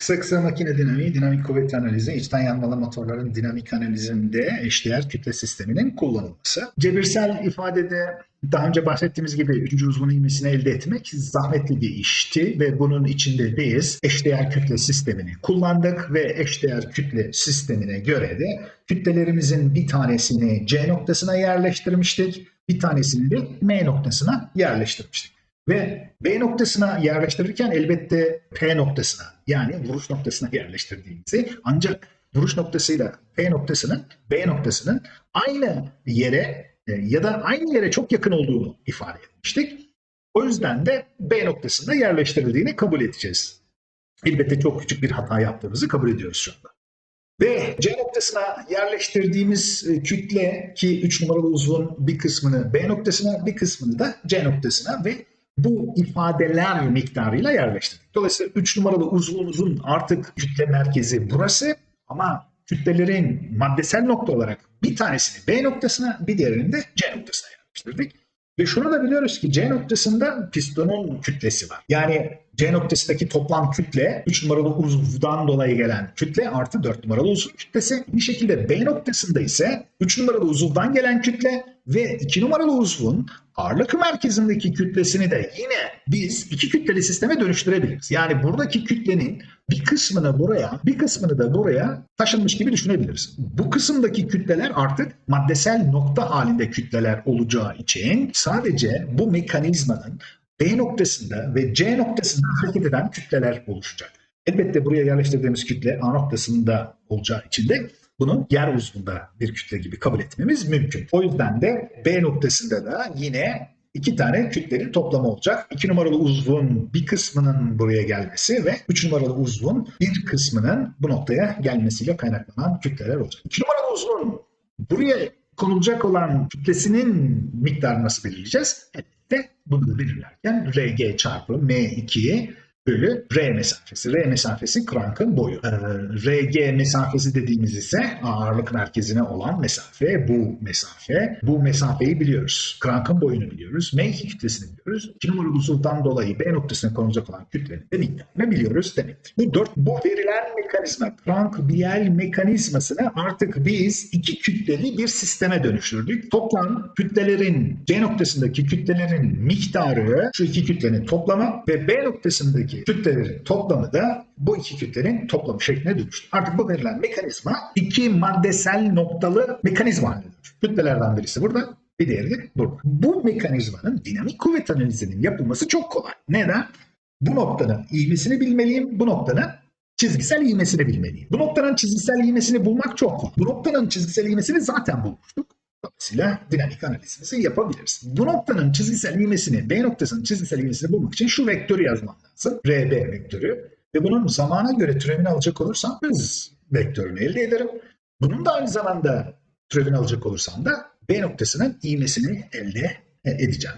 Kısa kısa makine dinamiği, dinamik kuvvet analizi, içten yanmalı motorların dinamik analizinde eşdeğer kütle sisteminin kullanılması. Cebirsel ifadede daha önce bahsettiğimiz gibi üçüncü uzvun ivmesini elde etmek zahmetli bir işti ve bunun içinde biz eşdeğer kütle sistemini kullandık ve eşdeğer kütle sistemine göre de kütlelerimizin bir tanesini C noktasına yerleştirmiştik, bir tanesini de M noktasına yerleştirmiştik. Ve B noktasına yerleştirirken elbette P noktasına yani vuruş noktasına yerleştirdiğimizi ancak vuruş noktasıyla P noktasının B noktasının aynı yere e, ya da aynı yere çok yakın olduğunu ifade etmiştik. O yüzden de B noktasında yerleştirildiğini kabul edeceğiz. Elbette çok küçük bir hata yaptığımızı kabul ediyoruz şu anda. Ve C noktasına yerleştirdiğimiz e, kütle ki 3 numaralı uzvun bir kısmını B noktasına bir kısmını da C noktasına ve bu ifadeler miktarıyla yerleştirdik. Dolayısıyla 3 numaralı uzvumuzun artık kütle merkezi burası ama kütlelerin maddesel nokta olarak bir tanesini B noktasına bir diğerini de C noktasına yerleştirdik. Ve şunu da biliyoruz ki C noktasında pistonun kütlesi var. Yani C noktasındaki toplam kütle 3 numaralı uzuvdan dolayı gelen kütle artı 4 numaralı uzuv kütlesi. Bir şekilde B noktasında ise 3 numaralı uzuvdan gelen kütle ve 2 numaralı uzvun ağırlık merkezindeki kütlesini de yine biz iki kütleli sisteme dönüştürebiliriz. Yani buradaki kütlenin bir kısmını buraya, bir kısmını da buraya taşınmış gibi düşünebiliriz. Bu kısımdaki kütleler artık maddesel nokta halinde kütleler olacağı için sadece bu mekanizmanın B noktasında ve C noktasında hareket eden kütleler oluşacak. Elbette buraya yerleştirdiğimiz kütle A noktasında olacağı için de bunu yer uzvunda bir kütle gibi kabul etmemiz mümkün. O yüzden de B noktasında da yine iki tane kütlenin toplamı olacak. İki numaralı uzvun bir kısmının buraya gelmesi ve üç numaralı uzvun bir kısmının bu noktaya gelmesiyle kaynaklanan kütleler olacak. İki numaralı uzvun buraya konulacak olan kütlesinin miktarını nasıl belirleyeceğiz? Elbette bunu belirlerken RG çarpı M2 bölü R mesafesi. R mesafesi krankın boyu. Ee, RG mesafesi dediğimiz ise ağırlık merkezine olan mesafe, bu mesafe. Bu mesafeyi biliyoruz. Krankın boyunu biliyoruz. M2 kütlesini biliyoruz. 2 numaralı uzuvdan dolayı B noktasına konulacak olan kütlenin de miktarını biliyoruz demektir. Bu dört, bu verilen mekanizma, krank biel mekanizmasını artık biz iki kütleli bir sisteme dönüştürdük. Toplam kütlelerin, C noktasındaki kütlelerin miktarı şu iki kütlenin toplamı ve B noktasındaki kütlelerin toplamı da bu iki kütlenin toplamı şekline dönüştü. Artık bu verilen mekanizma iki maddesel noktalı mekanizma haline dönüştü. Kütlelerden birisi burada, bir diğeri de burada. Bu mekanizmanın dinamik kuvvet analizinin yapılması çok kolay. Neden? Bu noktanın ivmesini bilmeliyim, bu noktanın çizgisel ivmesini bilmeliyim. Bu noktanın çizgisel ivmesini bulmak çok kolay. Bu noktanın çizgisel ivmesini zaten bulmuştuk. Dolayısıyla dinamik analizimizi yapabiliriz. Bu noktanın çizgisel ivmesini, B noktasının çizgisel ivmesini bulmak için şu vektörü yazmam lazım. RB vektörü. Ve bunun zamana göre türevini alacak olursam hız vektörünü elde ederim. Bunun da aynı zamanda türevini alacak olursam da B noktasının ivmesini elde edeceğim.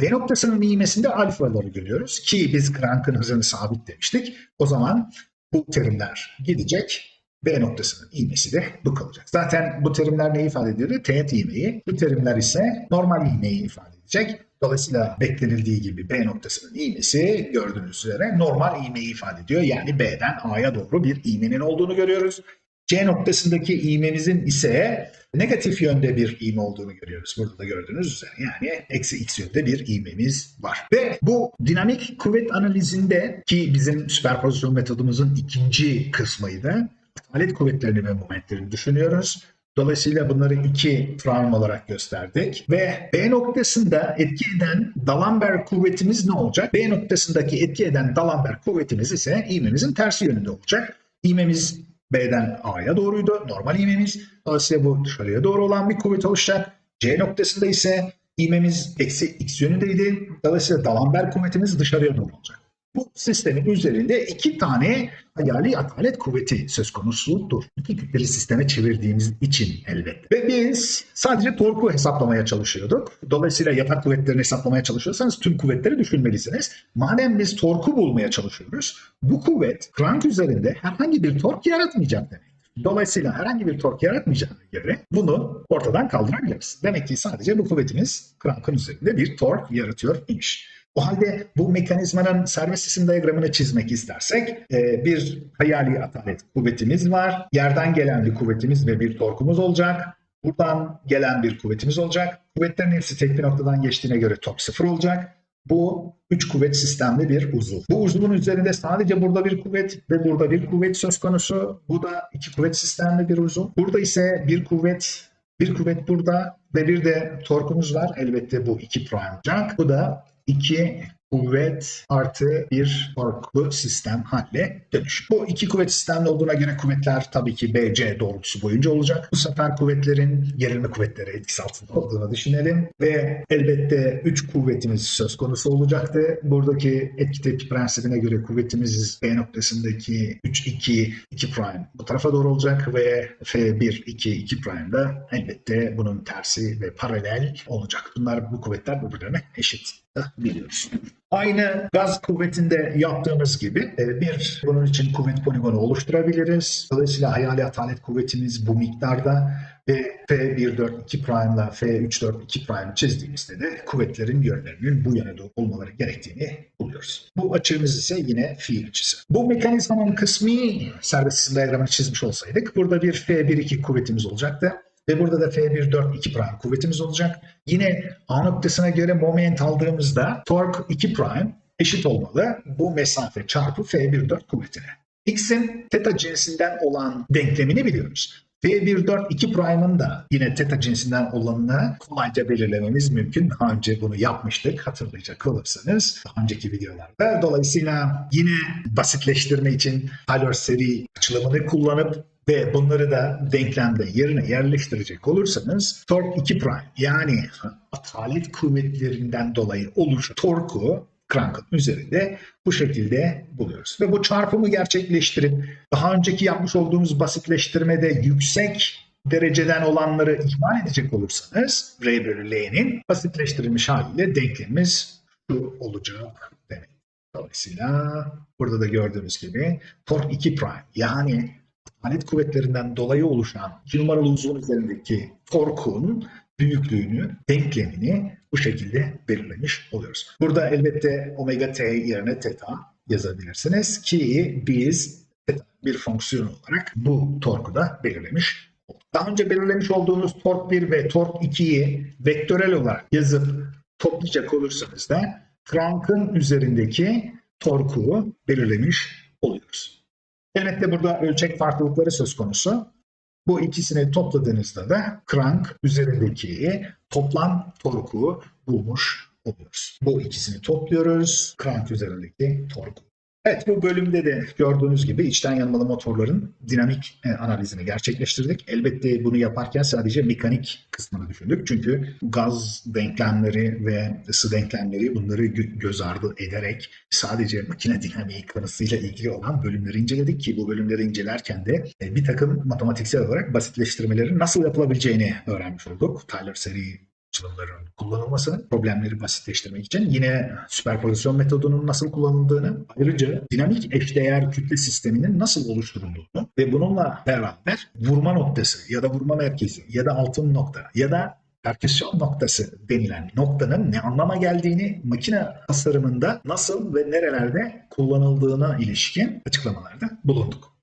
B noktasının ivmesinde alfaları görüyoruz ki biz krankın hızını sabit demiştik. O zaman bu terimler gidecek. B noktasının ivmesi de bu kalacak. Zaten bu terimler neyi ifade ediyordu? Teğet ivmeyi. Bu terimler ise normal ivmeyi ifade edecek. Dolayısıyla beklenildiği gibi B noktasının ivmesi gördüğünüz üzere normal ivmeyi ifade ediyor. Yani B'den A'ya doğru bir ivmenin olduğunu görüyoruz. C noktasındaki ivmemizin ise negatif yönde bir ivme olduğunu görüyoruz. Burada da gördüğünüz üzere yani eksi x yönde bir ivmemiz var. Ve bu dinamik kuvvet analizinde ki bizim süperpozisyon metodumuzun ikinci kısmıydı. Alet kuvvetlerini ve momentlerini düşünüyoruz. Dolayısıyla bunları iki frame olarak gösterdik. Ve B noktasında etki eden D'Alembert kuvvetimiz ne olacak? B noktasındaki etki eden D'Alembert kuvvetimiz ise ivmemizin tersi yönünde olacak. İvmemiz B'den A'ya doğruydu. Normal ivmemiz. Dolayısıyla bu dışarıya doğru olan bir kuvvet oluşacak. C noktasında ise ivmemiz eksi x yönündeydi. Dolayısıyla D'Alembert kuvvetimiz dışarıya doğru olacak. Bu sistemin üzerinde iki tane hayali atalet kuvveti söz konusudur. İki kütleli sisteme çevirdiğimiz için elbette. Ve biz sadece torku hesaplamaya çalışıyorduk. Dolayısıyla yatak kuvvetlerini hesaplamaya çalışıyorsanız tüm kuvvetleri düşünmelisiniz. Madem biz torku bulmaya çalışıyoruz, bu kuvvet krank üzerinde herhangi bir tork yaratmayacak demek. Dolayısıyla herhangi bir tork yaratmayacağına göre bunu ortadan kaldırabiliriz. Demek ki sadece bu kuvvetimiz krankın üzerinde bir tork yaratıyor imiş. O halde bu mekanizmanın serbest cisim diyagramını çizmek istersek e, bir hayali atalet kuvvetimiz var. Yerden gelen bir kuvvetimiz ve bir torkumuz olacak. Buradan gelen bir kuvvetimiz olacak. Kuvvetlerin hepsi tek bir noktadan geçtiğine göre top sıfır olacak. Bu üç kuvvet sistemli bir uzuv. Bu uzuvun üzerinde sadece burada bir kuvvet ve burada bir kuvvet söz konusu. Bu da iki kuvvet sistemli bir uzuv. Burada ise bir kuvvet, bir kuvvet burada ve bir de torkumuz var. Elbette bu iki prime olacak. Bu da iki kuvvet artı bir torklu sistem haline dönüşür. Bu iki kuvvet sistemli olduğuna göre kuvvetler tabii ki BC doğrultusu boyunca olacak. Bu sefer kuvvetlerin gerilme kuvvetleri etkisi altında olduğunu düşünelim ve elbette üç kuvvetimiz söz konusu olacaktı. Buradaki etki tepki prensibine göre kuvvetimiz B noktasındaki 3 2 2 prime bu tarafa doğru olacak ve F1 2 2 prime da elbette bunun tersi ve paralel olacak. Bunlar bu kuvvetler birbirlerine eşit biliyoruz. Aynı gaz kuvvetinde yaptığımız gibi e, bir bunun için kuvvet poligonu oluşturabiliriz. Dolayısıyla hayali atalet kuvvetimiz bu miktarda ve F1-4-2 prime ile F3-4-2 prime çizdiğimizde de kuvvetlerin yönlerinin bu yöne doğru olmaları gerektiğini buluyoruz. Bu açımız ise yine fiil açısı. Bu mekanizmanın kısmi serbest cisim diyagramını çizmiş olsaydık burada bir F1-2 kuvvetimiz olacaktı. Ve burada da F1-4-2 prime kuvvetimiz olacak. Yine A noktasına göre moment aldığımızda torque 2 prime eşit olmalı bu mesafe çarpı F1-4 kuvvetine. X'in teta cinsinden olan denklemini biliyoruz. F1-4-2 prime'ın da yine teta cinsinden olanını kolayca belirlememiz mümkün. Daha önce bunu yapmıştık hatırlayacak olursanız daha önceki videolarda. Dolayısıyla yine basitleştirme için Taylor seri açılımını kullanıp ve bunları da denklemde yerine yerleştirecek olursanız torque 2 prime yani atalet kuvvetlerinden dolayı oluşan torku crankın üzerinde bu şekilde buluyoruz. Ve bu çarpımı gerçekleştirip daha önceki yapmış olduğumuz basitleştirmede yüksek dereceden olanları ihmal edecek olursanız R bölü L'nin basitleştirilmiş haliyle denklemimiz şu olacak demek. Dolayısıyla burada da gördüğünüz gibi torque 2 prime yani alet kuvvetlerinden dolayı oluşan 2 numaralı uzun üzerindeki torkun büyüklüğünü, denklemini bu şekilde belirlemiş oluyoruz. Burada elbette omega t yerine theta yazabilirsiniz ki biz bir fonksiyon olarak bu torku da belirlemiş. Daha önce belirlemiş olduğumuz tork 1 ve tork 2'yi vektörel olarak yazıp toplayacak olursanız da Franck'ın üzerindeki torku belirlemiş oluyoruz. Elbette burada ölçek farklılıkları söz konusu. Bu ikisini topladığınızda da crank üzerindeki toplam torku bulmuş oluyoruz. Bu ikisini topluyoruz. Crank üzerindeki torku. Evet bu bölümde de gördüğünüz gibi içten yanmalı motorların dinamik e, analizini gerçekleştirdik. Elbette bunu yaparken sadece mekanik kısmını düşündük. Çünkü gaz denklemleri ve ısı denklemleri bunları gö- göz ardı ederek sadece makine dinamiği konusuyla ilgili olan bölümleri inceledik ki bu bölümleri incelerken de e, bir takım matematiksel olarak basitleştirmelerin nasıl yapılabileceğini öğrenmiş olduk. Tyler seri açılımların kullanılmasını, problemleri basitleştirmek için yine süperpozisyon metodunun nasıl kullanıldığını, ayrıca dinamik eşdeğer kütle sisteminin nasıl oluşturulduğunu ve bununla beraber vurma noktası ya da vurma merkezi ya da altın nokta ya da perküsyon noktası denilen noktanın ne anlama geldiğini, makine tasarımında nasıl ve nerelerde kullanıldığına ilişkin açıklamalarda bulunduk.